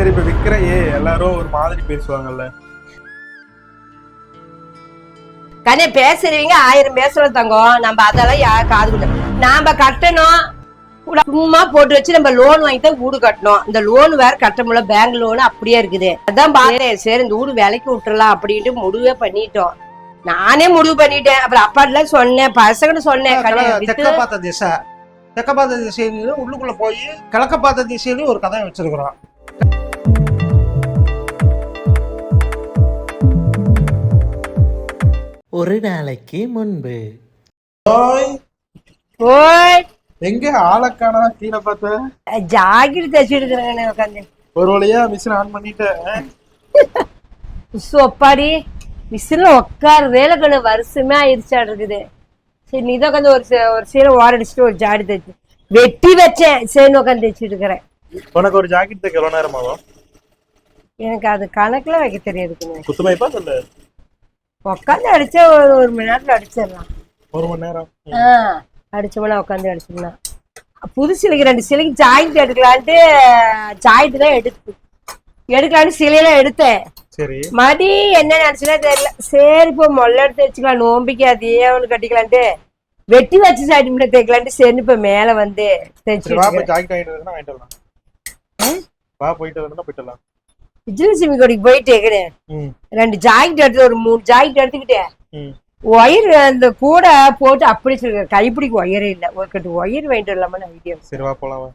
சரி இப்ப விக்கிறையே எல்லாரும் ஒரு மாதிரி பேசுவாங்கல்ல. கண்ணே பேசுறவங்க ஆயிரம் பேசுற தங்கம். நம்ம அதெல்லாம் யார் காது கொடுக்க நாம கட்டணும். கூட சும்மா போட்டு வச்சு நம்ம லோன் வாங்கி தான் வீடு கட்டணும். இந்த லோன் வேற கட்ட முடியல பேங்க் லோன் அப்படியே இருக்குது. அதான் பார்த்தேன் சரி இந்த வீடு விலைக்கு விட்டுறலாம் அப்படின்ட்டு முடிவே பண்ணிட்டோம். நானே முடிவு பண்ணிட்டேன். அப்புறம் அப்பாட்ல சொன்னேன். பசங்கன்னு சொன்னேன் வித்து. பார்த்த திசை. தெக்க பார்த்த திசையிலும் உள்ளுக்குள்ள போய் கிழக்க பார்த்த திசையிலும் ஒரு கதை வச்சிருக்கிறோம். ஒரு நாளைக்கு முன்பு. ஓய். ஓய். எங்க ஆளக்கானா கீழே பார்த்த? ஜாக்கெட் தச்சுட்டு இருக்கிறேன் உட்காந்து ஒரு வழியா மிஷின் ஆன் பண்ணிட்டேன். ஒப்பாடி. மிஷின்ல உட்காரதே கண்ணு வருஷமே ஆயிடுச்சா இருக்குது. சரி நீ தான் உட்காந்து ஒரு சீ- ஒரு சீலை ஓர அடிச்சுட்டு ஒரு ஜாடி தைச்சு வெட்டி வச்சேன் சரி உட்காந்து தைச்சிட்டு இருக்கிறேன். உனக்கு ஒரு ஜாக்கெட் தைக்க எவ்வளவு நேரம் ஆகும் எனக்கு அது கணக்குல வைக்க தெரியாதுக்குங்க குத்துமைப்பா சொல்லு. உட்காந்து அடிச்சா ஒரு ஒரு மணி நேரத்துல அடிச்சிடலாம். ஒரு மணி நேரம். ஆ அடிச்சோம்னா உட்காந்து அடிச்சோம்னா புது சிலைக்கு ரெண்டு சிலைக்கு ஜாயிண்ட் எடுக்கலான்ட்டு ஜாயிண்ட் தான் எடுத்து எடுக்கலான்ட்டு சிலையெல்லாம் எடுத்தேன். சரி. மடி என்ன நினைச்சுனா தெரியல. சரி இப்போ மொல்ல எடுத்து வச்சுக்கலாம் நோம்பிக்கு அதையே ஒன்று கட்டிக்கலான்ட்டு. வெட்டி வச்சு சைடு முன்ன தைக்கலான்ட்டு சரி இப்ப மேல வந்து வாங்கிட்டு வரலாம். வா போயிட்டு வரதுன்னா போயிட்டு வரலாம். விஜயலட்சுமி கோடிக்கு போயிட்டு ம். ரெண்டு ஜாக்கெட் எடுத்து ஒரு மூணு ஜாக்கெட் எடுத்துக்கிட்டேன். ஒயர் அந்த கூட போட்டு அப்படி சொல்லுங்க கைப்பிடிக்கு ஒயரே இல்லை. ஒரு கட்டு ஒயர் வாங்கிட்டு வரலாமான்னு ஐடியா சரி வா போலாம்?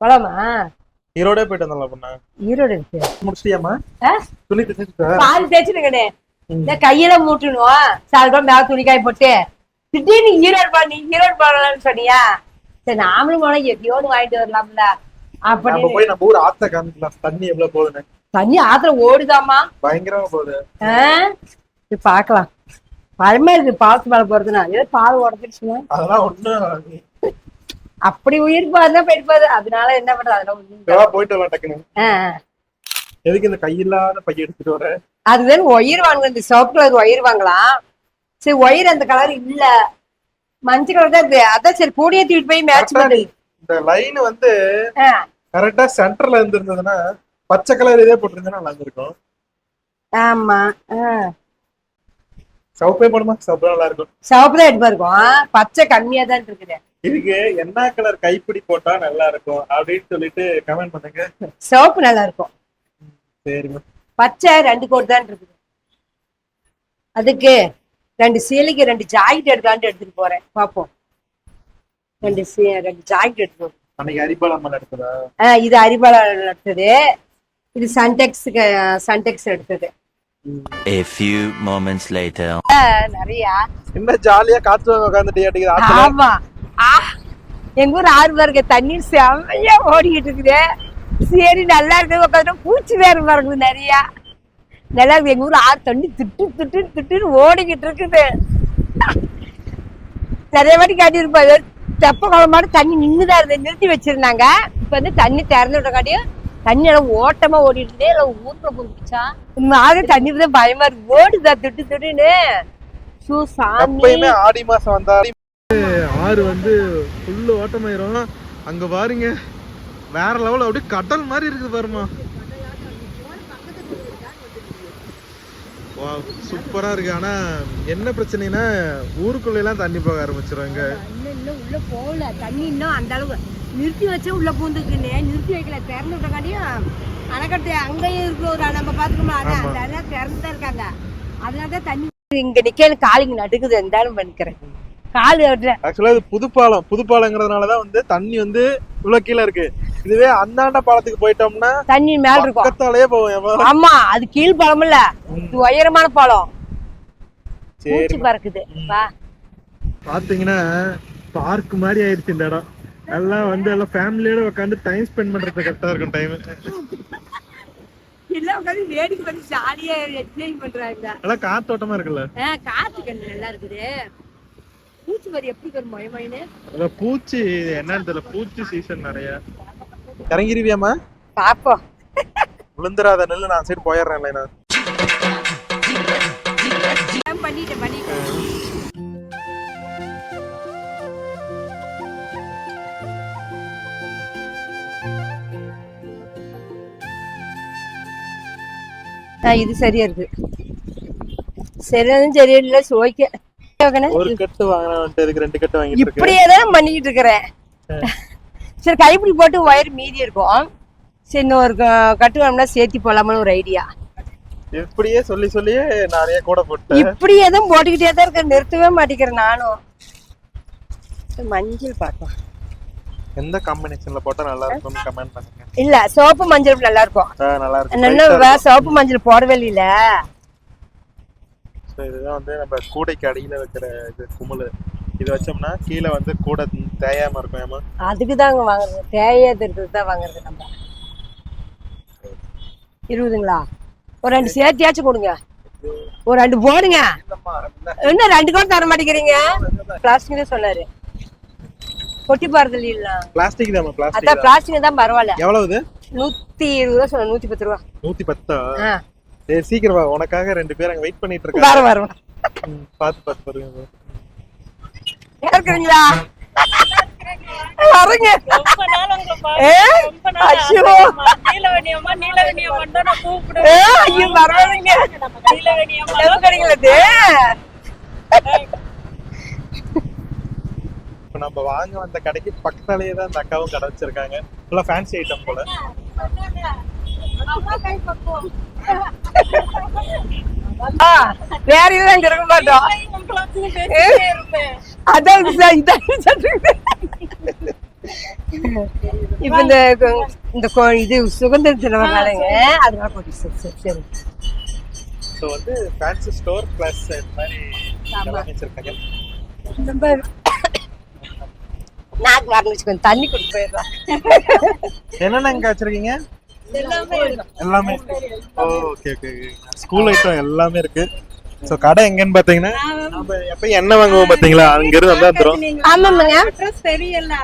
போலாமா? ஈரோடே போயிட்டு வந்துடலாம் பொண்ணா. ஈரோடு இருக்கு. முடிச்சிட்டியாமா? துணி தைச்சிட்டா பால் தேய்ச்சிருக்கனே. ம். இந்த கையில மூட்டணும்? சாயந்தரம் மேல துணிக்காய் போட்டு. திடீர்னு ஈரோடு பா நீ ஈரோடு போகலாம்னு சொன்னியா? சரி நாமளும் போனா எப்படியோடு வாங்கிட்டு வரலாம்ல. அப்படி போய் நம்ம ஊர் ஆத்த காமிக்கலாம். தண்ணி எவ்வளவு போகுதுன்னு. தண்ணி ஆத்துல ஓடுதாமா பயங்கரமா போகுது. ஆ? இது பாக்கலாம். பயமா இருக்கு பாலத்து மேல போறதுனா ஏதோ பால் உடச்சிருச்சுன்னா அதெல்லாம் ஒண்ணும் அப்படி உயிர் பாருன்னா போயிட்டு போகுது. அதனால என்ன பண்றது? அதெல்லாம் போயிட்டு வரலாம் டக்குன்னு. எதுக்கு இந்த கையில்லாத பைய எடுத்துட்டு வர? அதுதான் ஒயர் வாங்கலாம் இந்த சிவப்பு கலர் ஒயர் வாங்கலாம். சரி ஒயர் அந்த கலர் இல்ல. மஞ்சள் கலர் தான் அதான் சரி கூடிய தூக்கிட்டு போய் மேட்ச் பண்ணி. இந்த லைன் வந்து. கரெக்டா சென்டர்ல இருந்திருந்ததுன்னா பச்சை கலர் இதே போட்டிருந்தா நல்லா இருந்திருக்கும். ஆமா. சிவப்பே போடுமா? சிவப்பு நல்லா இருக்கும். சிவப்பு தான் எடுப்பா இருக்கும் பச்சை கம்மியா தான் இருக்குது. இதுக்கு என்ன கலர் கைப்பிடி போட்டா நல்லா இருக்கும் அப்படின்னு சொல்லிட்டு கமெண்ட் பண்ணுங்க. சிவப்பு நல்லா இருக்கும். சரிம்மா. பச்சை ரெண்டு கோட் தான் இருக்குது. அதுக்கு ரெண்டு சீலைக்கு ரெண்டு ஜாக்கெட் எடுக்கலான்ட்டு எடுத்துட்டு போறேன். பாப்போம். ரெண்டு ரெண்டு ஜாக்கெட் எடுத்து அன்னைக்கு அரிபாலம்மன் எடுத்ததா ஆ, இது அரிபாலா எடுத்தது இது சன்டெக்ஸுக்கு சன்டெக்ஸ் எடுத்தது. A few moments later. நிறைய. என்ன ஜாலியா காத்து உட்காந்துட்டு அடிக்குது ஆமா. ஆ, எங்க ஊர் ஆறு பாருங்க தண்ணீர் செம்மையா ஓடிக்கிட்டு இருக்குது. சரி நல்லா இருக்குது உட்காந்து பூச்சி வேற பாருங்க நிறைய. நல்லா இருக்குது. எங்க ஊர் ஆறு தண்ணி திட்டு திட்டு திட்டுன்னு ஓடிக்கிட்டு இருக்குது. நிறைய வாட்டி காட்டியிருப்பாங்க தெப்ப குளமாடு தண்ணி நின்றுதான் இருந்தது நிறுத்தி வச்சிருந்தாங்க. இப்ப வந்து தண்ணி திறந்து விட்டக்காட்டியும் தண்ணி எல்லாம் ஓட்டமா ஓடிட்டு இருந்தே எல்லாம் ஊர்ல போட்டுச்சா ஆக தண்ணி தான் பயமா இருக்கு. ஓடுதா? திட்டு திட்டுன்னு ஷூ சாமி. எப்பயுமே ஆடி மாசம் வந்தா ஆறு வந்து ஃபுல்லு ஓட்டமாயிரும். அங்க பாருங்க வேற லெவல் அப்படியே கடல் மாதிரி இருக்குது பாருமா வா சூப்பரா இருக்கு. ஆனா என்ன பிரச்சனைனா ஊருக்குள்ள எல்லாம் தண்ணி போக ஆரம்பிச்சிரும் இங்க இன்னும் இன்னும் உள்ள போகல. தண்ணி இன்னும் அந்த அளவு. நிறுத்தி வச்சே உள்ள பூந்துக்குன்னு. நிறுத்தி வைக்கல திறந்து விட்டக்காட்டியும் அணைக்கட்டு அங்கேயும் இருக்கு ஒரு நம்ம பாத்துக்கோமா. அதான். அந்த அதான் திறந்து தான் இருக்காங்க. அதனால தான் தண்ணி இங்க நிக்க காலிங்க நடுக்குது இருந்தாலும் பண்ணிக்கிறேன். கால் ஆக்சுவலா இது புதுப்பாலம். புதுப்பாலங்கிறதுனாலதான் வந்து தண்ணி வந்து இவ்வளவு கீழே இருக்கு. இதுவே அந்தாண்ட பாலத்துக்கு போயிட்டோம்னா தண்ணி மேல இருக்கும். பக்கத்தாலேயே போவோம் ஆமா அது கீழ் பாலம் இல்ல இது உயரமான பாலம். சரி. பறக்குது. பாத்தீங்கன்னா பார்க் மாதிரி ஆயிடுச்சு இந்த இடம். எல்லாம் வந்து எல்லாம் ஃபேமிலியோட உட்காந்து டைம் ஸ்பெண்ட் பண்றது கரெக்டா இருக்கும் டைம் எல்லாம் உட்காந்து வேடிக்கை பண்ணி ஜாலியா என்ஜாய் பண்றாங்க. எல்லாம் காத்தோட்டமா இருக்குல்ல? காத்து கண்ணு நல்லா இருக்குது. பூச்சி வரி எப்படி வரும் மயமயன்னு அதான் பூச்சி என்னன்னு தெரியல பூச்சி சீசன் நிறைய. இறங்கிருவியாமா பாப்போம் விழுந்துராத நெல்லு நான் சைடு போயிடுறேன் லைனா. பண்ணிட்டேன் பண்ணிட்டேன் இது சரியா இருக்கு. சரியானதும் சரியில்லை ஓகே ஒரு கட்டு வாங்கினா ரெண்டு கட்டு இருக்கு. இப்படியே தான் பண்ணிக்கிட்டு இருக்கிறேன் சரி கைப்பிடி போட்டு ஒயர் மீதி இருக்கும். சரி க- கட்டு வேணும்னா சேர்த்தி போலாமான்னு ஒரு ஐடியா. இப்படியே சொல்லி சொல்லியே நிறைய கூட போட்டேன் இப்படியே தான் போட்டுக்கிட்டே தான் இருக்கேன். நிறுத்தவே மாட்டேங்கிறேன் நானும். மஞ்சள் பார்க்கலாம் எந்த காம்பினேஷன்ல போட்டா நல்லா இருக்கும்னு கமெண்ட் பண்ணுங்க. இல்ல சோப்பு மஞ்சள் நல்லா இருக்கும் நல்லா இருக்கும். வே- சோப்பு மஞ்சள் போடவே இல்ல. So, இதுதான் வந்து நம்ம கூடைக்கு அடியில வைக்கிற இது குமுளு. இது வச்சோம்னா கீழே வந்து கூடை தேயாம இருக்கும் ஏமா. அதுக்கு தாங்க வாங்குறது. தேயாத தான் வாங்குறது நம்ம. இருபதுங்களா? ஒரு ரெண்டு சேர்த்தியாச்சும் கொடுங்க. ஒரு ரெண்டு போடுங்க. இன்னும் ரெண்டு கூட தர மாட்டேங்கிறீங்க? பிளாஸ்டிக் சொன்னாரு. கொட்டி போறது இல்ல. பிளாஸ்டிக் தான் பிளாஸ்டிக் அதான் பிளாஸ்டிக் தான் பரவாயில்ல. எவ்வளவு இது நூத்தி இருபது ரூபா சொன்ன நூத்தி பத்து ரூபா. நூத்தி பத்தா? ஆ, சரி சீக்கிரம் வா உனக்காக ரெண்டு பேர் அங்க வெயிட் பண்ணிட்டு இருக்காங்க. வர வரும் ம், பாத்து பாத்து பாருங்க இருக்கிறீங்களா வரங்க ஐயோ. ஆசையம்மா. நீலவேணியம்மா நீலவேணியம்மா தான் நான் கூப்பிடுவேன் ஏ, ஐயோ வரவேங்க நீலவேணியம்மா எது கிடைக்கலது இப்ப நம்ம வாங்க வந்த கடைக்கு பக்கத்தாலேயே தான் அந்த அக்காவும் கடை வச்சிருக்காங்க. ஃபுல்லா ஃபேன்சி ஐட்டம் போல. வேற எதுவும் அங்க இருக்க மாட்டோம். அதான். இப்ப இந்த இந்த இது சுதந்திர தினம் வரனாலங்க அதனால போட்டு சரி சரி சரி. ஸோ வந்து ஃபேன்சி ஸ்டோர் பிளஸ் இந்த மாதிரி எல்லாமே வச்சிருக்காங்க. ரொம்ப நாக்கு வச்சுக்கோங்க தண்ணி குடிச்சு போயிடுறோம் என்னென்ன இங்க வச்சிருக்கீங்க? எல்லாமே ஓகே ஓகே ஸ்கூல் ஐட்டம் எல்லாமே இருக்கு. ஸோ கடை எங்கன்னு பாத்தீங்கன்னா நம்ம எப்ப எண்ணெய் வாங்குவோம் பாத்தீங்களா? அங்க இருந்து வந்தா தரும். நீங்க ஆமாம்மாங்க. அட்ரஸ் தெரியல.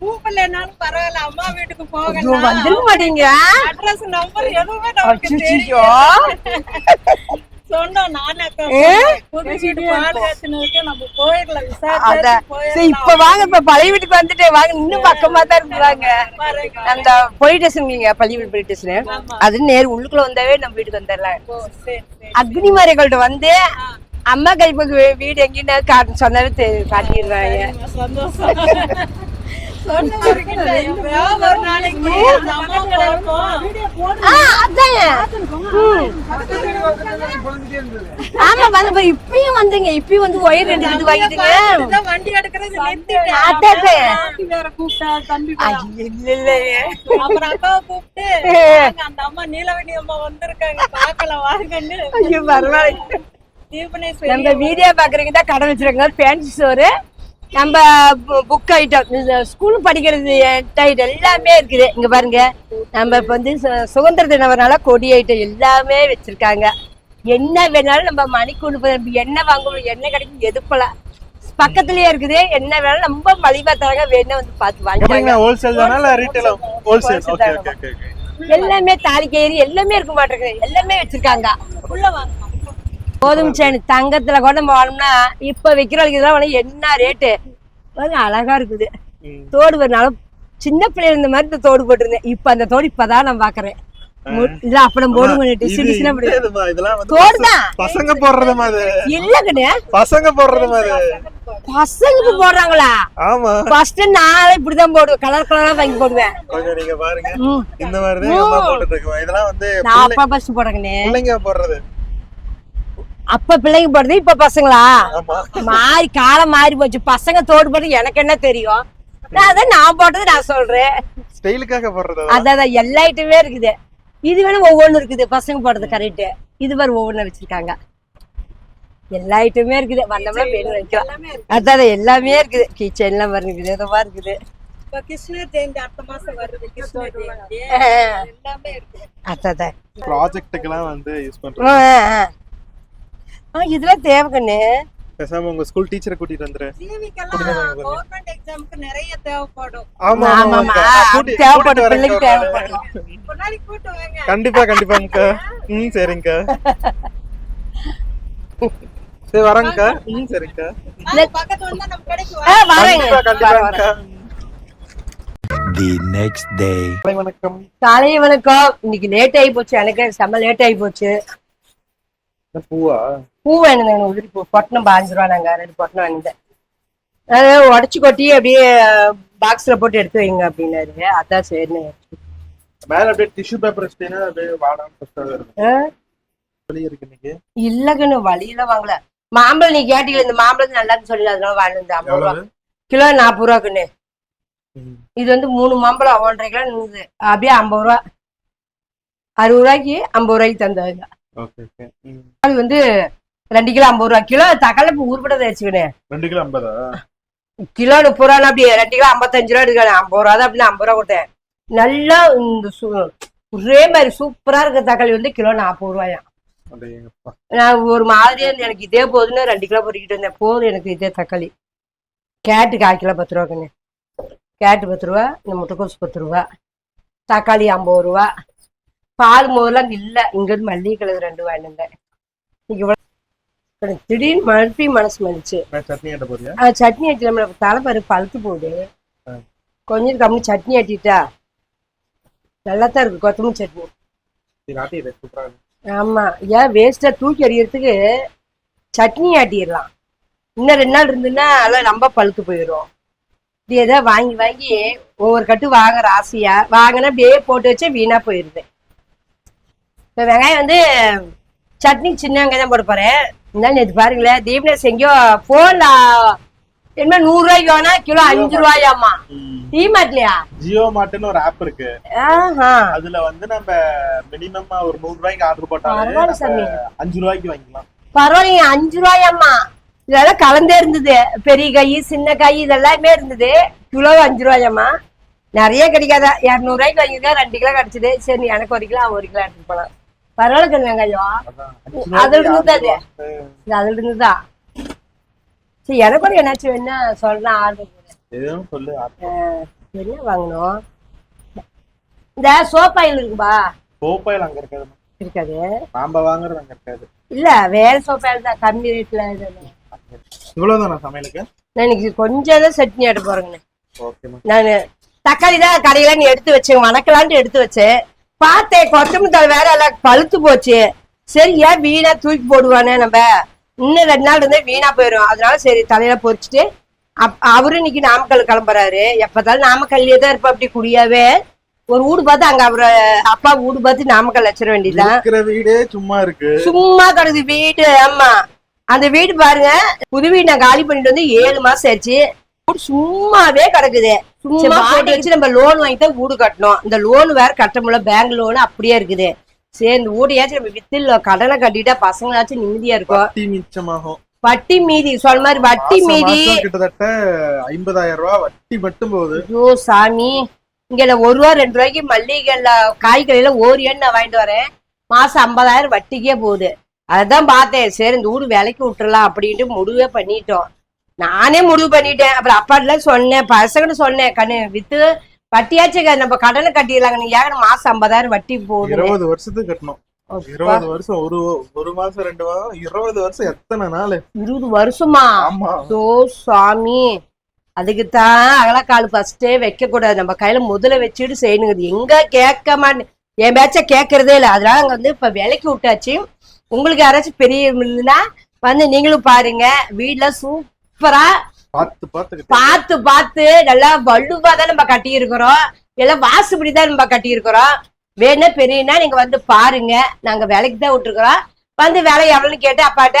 கூப்பிடலனாலும் பரவாயில்ல. அம்மா வீட்டுக்கு போகலாம். வந்துருக்க மாட்டீங்க. அட்ரஸ் நம்பர் எதுவுமே நமக்கு. தெரியும் இப்ப? வாங்க இப்ப பழைய வீட்டுக்கு வந்துட்டு வாங்க இன்னும் பக்கமா தான் இருக்குறாங்க. அந்த போலீஸ் ஸ்டேஷன் பள்ளி வீடு போலீஸ் ஸ்டேஷன்? அது நேர் உள்ளுக்குள்ள வந்தாவே நம்ம வீட்டுக்கு வந்துடலாம். ஓ, சரி சரி அக்னி மாரியர்கள்ட்ட வந்து அம்மா கைப்பக்கு வீடு எங்கேன்னு சொன்னாவே காட்டிடுறாங்க. ஆமா வந்து இப்பயும் வந்தீங்க இப்பயும் வந்து ஒயர் ரெண்டு இது வாங்கிட்டுங்க வண்டி எடுக்கிறது நிறுத்திட்டேன் இல்ல இல்லையே அப்புறம் அக்காவை கூப்பிட்டு அந்த அம்மா நீலவேணி அம்மா வந்திருக்காங்க பார்க்கலாம் வாங்கன்னு ஐயோ பரவாயில்ல தீபனேஸ்வரி நம்ம வீடியோ பாக்குறீங்க தான் கடை வச்சிருக்காங்க. ஃபேன்சி சோறு நம்ம புக் ஐட்டம் ஸ்கூல் படிக்கிறது ஐட்டம் எல்லாமே இருக்குது. இங்க பாருங்க. நம்ம இப்ப வந்து சுதந்திர தினவரனால கொடி ஐட்டம் எல்லாமே வச்சிருக்காங்க. என்ன வேணாலும் நம்ம மணிக்கூண்டு போய் நம்ம என்ன வாங்கணும் என்ன கிடைக்கும் எதுப்பலாம் பக்கத்துலயே இருக்குது. என்ன வேணாலும் ரொம்ப மலிவா தராங்க வேணா வந்து பார்த்து ஓகே எல்லாமே தாலி கயிறு எல்லாமே இருக்க மாட்டேங்குது எல்லாமே வச்சிருக்காங்க. உள்ள வாங்க. கோதுமை சேனி. தங்கத்துல கூட நம்ம வாங்கினோம்னா இப்ப விக்கிறவங்களுக்கு இதெல்லாம் வாங்கினா என்ன ரேட்டு பாருங்க அழகா இருக்குது. தோடு வரனாலும் சின்ன பிள்ளைல இருந்த மாதிரி இந்த தோடு போட்டிருந்தேன். இப்ப அந்த தோடு இப்பதான் நான் பாக்குறேன். மு- இதுல அப்படம் போடுங்க இது டிஸ்ட்ரிபியூஷன் அப்படி இதுமா, இதெல்லாம் வந்து தோடு பசங்க-. பசங்க அது இல்லங்கண்ணே பசங்க போடுறதுமா அது பசங்களுக்கு போடுறாங்களா? ஆமா. ஃபர்ஸ்ட் நான் இப்படிதான் போடுவேன். கலர் கலரா வாங்கி போடுவேன். கொஞ்சம் நீங்க பாருங்க. இந்த மாதிரி இதெல்லாம் வந்து நான் அப்பா ஃபர்ஸ்ட் பிள்ளைங்க போடுறது. அப்ப பிள்ளைங்க போடுறது இப்ப பசங்களா? ஆமா. மாறி காலம் மாறி போச்சு. பசங்க தோடு போட்டு எனக்கு என்ன தெரியும்? அதான் நான் போட்டது நான் சொல்றேன். ஸ்டைலுக்காக போடுறது? அதான் எல்லா ஐட்டமே இருக்குது. இது வேணா ஒவ்வொன்னு இருக்குது. பசங்க போடுறது கரெக்ட் இது மாதிரி ஒவ்வொன்னு வச்சிருக்காங்க. எல்லா ஐட்டமே இருக்குது. வந்தோம்னா வேணும் வைக்கலாம். அதான் எல்லாமே இருக்குது. கிச்சன் எல்லாம் இருக்குது இப்ப கிருஷ்ணர் ஜெயந்தி அடுத்த மாசம் வருது. கிருஷ்ணர் ஜெயந்தி. எல்லாமே இருக்கு அதான் ப்ராஜெக்ட்டுக்கெல்லாம் வந்து யூஸ் பண்றோம். ஆ, இதெல்லாம் தேவை கண்ணு. பேசாம உங்க ஸ்கூல் டீச்சரை கூட்டிட்டு வந்துரு. கவர்மெண்ட் எக்ஸாமுக்கு நிறைய தேவைப்படும். ஆமா ஆமா, தேவைப்படும், பிள்ளைக்கு. தேவைப்படும். வாங்க. கண்டிப்பா கண்டிப்பாங்கக்கா ம் சரிங்கக்கா சரி வரேங்கக்கா ம் சரிங்கக்கா வாங்க, பக்கத்து வந்தா நம்ம கடைக்கு ஆ வாங்க வரேங்க கண்டிப்பா கண்டிப்பாங்கக்கா The next day. வணக்கம். காலை வணக்கம். இன்னைக்கு லேட் ஆகி போச்சு. எனக்கு செம்ம லேட் ஆகி போச்சு. பூவா? பூ வேணும் உதிரி பூ. பொட்டணம் பாஞ்சு ரூபா நாங்க ரெண்டு பொட்டணம் வாங்கிட்டேன் அதை உடச்சி கொட்டி அப்படியே பாக்ஸ்ல போட்டு எடுத்து வைங்க அப்படின்னாரு. அதான் சரின்னு மேல அப்படியே டிஷ்யூ பேப்பர் வச்சிட்டீங்கன்னா அப்படியே வாடாம இன்னைக்கு. இல்லைங்கன்னு வழியில வாங்கல. மாம்பழம் நீ கேட்டீங்க இந்த மாம்பழம் நல்லா சொல்லி அதனால வாங்கிட்டு ஐம்பது ரூபா. கிலோ நாற்பது ரூபாக்குன்னு ம். இது வந்து மூணு மாம்பழம் ஒன்றரை கிலோ நின்றுது அப்படியே ஐம்பது ரூபா. அறுபது ரூபாய்க்கு ஐம்பது ரூபாய்க்கு தந்தாங்க அது வந்து ரெண்டு கிலோ ஐம்பது ரூபா. கிலோ தக்காளி இப்போ ஊர்பட்டதை வச்சுக்கினேன் ரெண்டு கிலோ ஐம்பதா? கிலோ முப்பது ரூபா அப்படியே ரெண்டு கிலோ ஐம்பத்தஞ்சு ரூபா எடுக்கணும் ஐம்பது ரூபா தான் அப்படின்னு ஐம்பது ரூபா கொடுத்தேன். நல்லா இந்த ஒரே மாதிரி சூப்பரா இருக்க தக்காளி வந்து கிலோ நாற்பது ரூபாயா. நான் ஒரு மாதிரியா எனக்கு இதே போதுன்னு ரெண்டு கிலோ பொறிக்கிட்டு இருந்தேன். போதும் எனக்கு இதே தக்காளி. கேட்டு கால் கிலோ பத்து ரூபாக்குன்னு கேட்டு பத்து ரூபா இந்த முட்டைக்கோஸ் பத்து ரூபா தக்காளி ஐம்பது ரூபா. பால் மோர்லாம் இல்லை. இங்கிருந்து மல்லிகை கிழங்கு ரெண்டு வாங்கிட்டு இருந்தேன் எனக்கு திடீர்னு மறுபடியும் மனசு நான் சட்னி ஆட்ட ஆட்டி தலைப்பரு பழுத்து போகுது. ஆ. கொஞ்சம் கம்மி சட்னி ஆட்டிட்டா? நல்லா தான் இருக்கு கொத்தமல்லி சட்னி. ஆமா ஏன் வேஸ்டா தூக்கி எறியறதுக்கு சட்னி ஆட்டிடலாம். இன்னும் ரெண்டு நாள் இருந்துன்னா அதெல்லாம் ரொம்ப பழுத்து போயிடும் இது ஏதோ வாங்கி வாங்கி ஒவ்வொரு கட்டு வாங்குற ஆசையா வாங்கினா அப்படியே போட்டு வச்சு வீணா போயிருது. இப்போ வெங்காயம் வந்து சட்னி சின்ன வெங்காயம் தான் போட போறேன். இருந்தாலும் நேற்று பாருங்களேன் தீபனேஷ் எங்கேயோ போன்ல என்ன நூறு ரூபாய்க்கு வேணா கிலோ அஞ்சு ரூபாயாமா டிமார்ட்லயா ஜியோ மார்ட்னு ஒரு ஆப் இருக்கு. அதுல வந்து நம்ம மினிமம் ஒரு நூறு ரூபாய்க்கு ஆர்டர் போட்டாலே அஞ்சு ரூபாய்க்கு வாங்கிக்கலாம். பரவாயில்லைங்க அஞ்சு ரூபாயாம்மா. இதெல்லாம் கலந்தே இருந்தது. பெரிய காய் சின்ன காய் இதெல்லாமே இருந்தது. கிலோ அஞ்சு ரூபாயாம்மா. நிறைய கிடைக்காதா? இரநூறுவாய்க்கு வாங்கியிருக்கேன் ரெண்டு கிலோ கிடைச்சது. சரி எனக்கு ஒரு கிலோ ஒரு கிலோ எடுத்துட்டு போலாம். பரவாயில்ல அஞ்சு அதுல ரூபாய்க்கு இருந்து ஆறு தான் ரூபா. இது அதுல இருந்துதான் சரி எனக்கு கூட என்னாச்சும் வேணா சொல்றேன் ஆர்டர் சொல்லு என்ன வாங்கணும்? இந்த சோப் ஆயில் இருக்குப்பா கோப்பாயில் அங்க இருக்காது. இருக்காது. நாம வாங்குறது அங்க இருக்காது. இல்ல வேற சோப் ஆயில் தான் கம்மி ரேட்ல இவ்வளவுதானா சமையலுக்கு? நான் இன்னைக்கு கொஞ்சம் தான் சட்னி எடுத்து போறேங்கண்ணே. நான் தக்காளி தான் கடையில நீ எடுத்து வச்சேன் வணக்கலான்ட்டு எடுத்து வச்சேன். பார்த்தேன். கொத்தமல்லி தழை வேற எல்லாம் பழுத்து போச்சு. சரி ஏன் வீணா தூக்கி போடுவானே நம்ம? இன்னும் ரெண்டு நாள் இருந்தே வீணா போயிடும் அதனால சரி தலையில பொரிச்சுட்டு அப் அவரு இன்னைக்கு நாமக்கல் கிளம்புறாரு. எப்பதாலும் நாமக்கல்லே தான் இருப்ப அப்படி குடியாவே. ஒரு வீடு பார்த்து அங்க அவரு அப்பா வீடு பார்த்து நாமக்கல் வச்சிட வேண்டியதுதான். இருக்கிற வீடே சும்மா இருக்கு. சும்மா கிடக்குது வீடு ஆமா. அந்த வீடு பாருங்க புது வீடு நான் காலி பண்ணிட்டு வந்து ஏழு மாசம் ஆச்சு சும்மாவே கிடக்குது. சும்மா போட்டு வச்சு நம்ம லோன் வாங்கி தான் வீடு கட்டணும். இந்த லோன் வேற கட்ட முடியல. பேங்க் லோன் அப்படியே இருக்குது. சரி இந்த வீடையாச்சும் நம்ம வித்துல கடனை கட்டிட்டா பசங்களாச்சும் நிம்மதியா இருக்கும். வட்டி மிச்சமாகும். வட்டி மீதி சொன்ன மாதிரி வட்டி மீதி. கிட்டத்தட்ட ஐம்பதாயிரம் ரூபாய் வட்டி மட்டும் போகுது. ஐயோ சாமி. இங்க ஒரு ரூபா ரெண்டு ரூபாய்க்கு மல்லிகைல காய்கறியில ஓரியன்னு நான் வாங்கிட்டு வரேன். மாசம் ஐம்பதாயிரம் வட்டிக்கே போகுது. அதான் பார்த்தேன். சரி இந்த வீடு விலைக்கு விட்டுறலாம் அப்படின்ட்டு முடிவே பண்ணிட்டோம். நானே முடிவு பண்ணிட்டேன். அப்புறம் அப்பாட்டெல்லாம் சொன்னேன். பசங்கன்னு சொன்னேன். கண்ணு வித்து வட்டியாச்சும் க- நம்ம கடனை கட்டிடலாங்க. நீ ஏன் மாசம் ஐம்பதாயிரம் வட்டி போகுது இருபது வருஷத்துக்கு கட்டணும். இருபது வருஷம். ஒரு ஒரு மாசம் ரெண்டு மாசம் இருபது வருஷம் எத்தனை நாள்? இருபது வருஷமா? சோ சாமி அதுக்குத்தான் அகலக்கால் ஃபர்ஸ்டே வைக்க கூடாது நம்ம கையில முதல்ல வச்சுட்டு செய்யணுங்குது எங்க கேட்க மாட்டேன் என் பேச்ச கேட்கறதே இல்லை. அதனால அங்க வந்து இப்ப விலைக்கு விட்டாச்சு. உங்களுக்கு யாராச்சும் பெரிய இருந்ததுன்னா வந்து நீங்களும் பாருங்க. வீட்ல சூப்பரா பார்த்து பார்த்து பார்த்து பார்த்து நல்லா வலுவா தான் நம்ம கட்டி இருக்கிறோம் எல்லாம் வாசுபடி தான் நம்ம கட்டி இருக்கிறோம் வேணா பெரியனா நீங்க வந்து பாருங்க. நாங்க விலைக்கு தான் விட்டுருக்குறோம். வந்து விலை எவ்வளவுன்னு கேட்டு அப்பாட்ட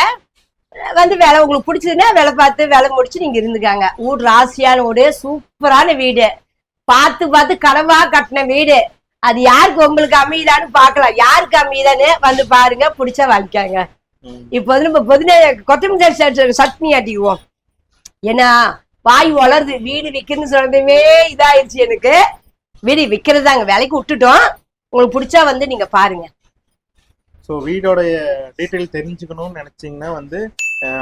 வந்து வேலை உங்களுக்கு பிடிச்சதுன்னா வேலை பார்த்து வேலை முடிச்சு நீங்க இருந்துக்காங்க. வீடு ராசியான வீடு சூப்பரான வீடு. பார்த்து பார்த்து கனவா கட்டின வீடு. அது யாருக்கு உங்களுக்கு அமையுதான்னு பார்க்கலாம். யாருக்கு அமையுதான்னு வந்து பாருங்க. பிடிச்சா வாங்கிக்காங்க. இப்போ வந்து நம்ம புதின கொத்தமல்லி சட்னி ஆட்டிக்குவோம். ஏன்னா வாய் வளருது வீடு விற்கிறதுன்னு சொன்னதுமே இதாயிருச்சு எனக்கு. வீடு விற்கிறதாங்க விலைக்கு விட்டுட்டோம். உங்களுக்கு பிடிச்சா வந்து நீங்க பாருங்க. ஸோ வீடோடைய டீட்டெயில் தெரிஞ்சுக்கணும்னு நினைச்சீங்கன்னா வந்து